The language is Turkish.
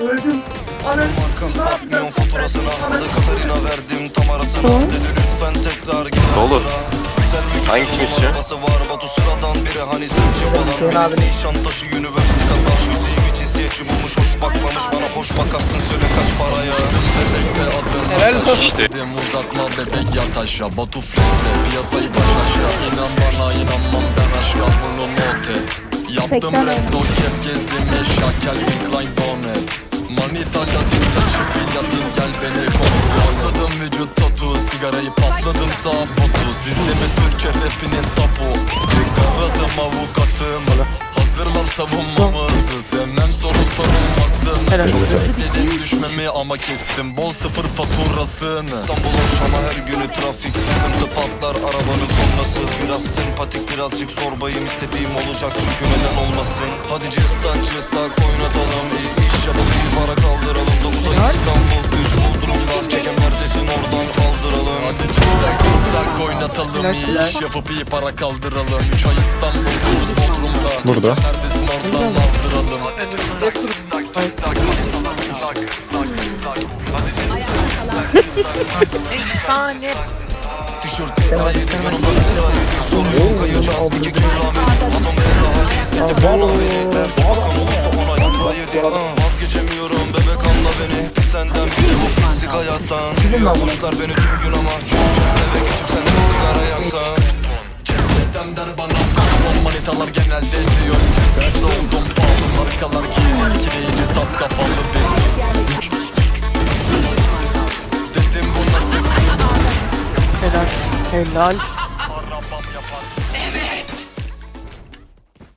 Öldüm. Atmıyorum faturasına Adı Katarina verdim tam arasına Dedi lütfen tekrar gel. Güzel Hangisini istiyor? var Batu sıradan biri. Hani sence Hüseyin falan abi. Birisi Üniversite kazan Müziğimi cinsiyetçi bulmuş hoş bakmamış. Bana hoş bakarsın söyle kaç paraya. Bebekte Helal olsun. İşte. Dedim uzatma bebek yat aşağı. Batu Flex'le piyasayı baş aşağı. İnan bana inanmam ben aşka bunu not et. Yaptım 80 rap dog hep gezdim eşya Calvin Klein donet Manita latin saçı platin gel beni kontrol Patladım vücut tatu sigarayı patladım sağ botu. Sizde mi Türkçe rapinin tapu Karadım avukatım. Hazırlan savunmamızı Sevmem soru sorulmasın. Helal. Dedim düşmemi ama kestim. Bol sıfır faturasını. İstanbul Şam'a her günü trafik Sıkıntı patlar arabanın kornası Biraz sempatik birazcık zorbayım istediğim olacak çünkü neden olmasın. Hadi cıstak cıstak iyi helal. iş yapıp iyi para kaldıralım 3 ay İstanbul 9 Bodrum'da Burada. Neredesin oradan kaldıralım Efsane. Tişört ayıp yanımda bir lira yedi Soruyu kayacağız iki gün rağmen Adam el rahat bir bakan olursa ona yıpra yedi Ah, Vazgeçemiyorum Çiziyor kuşlar beni tüm gün ama eve geçip sen de sigara yaksan. Cennetten der bana Son manitalar genelde diyor Sessiz oldum pahalı markalar giyin. Etkileyici tas kafalı deniz Dedim bu nasıl kız Helal. Helal.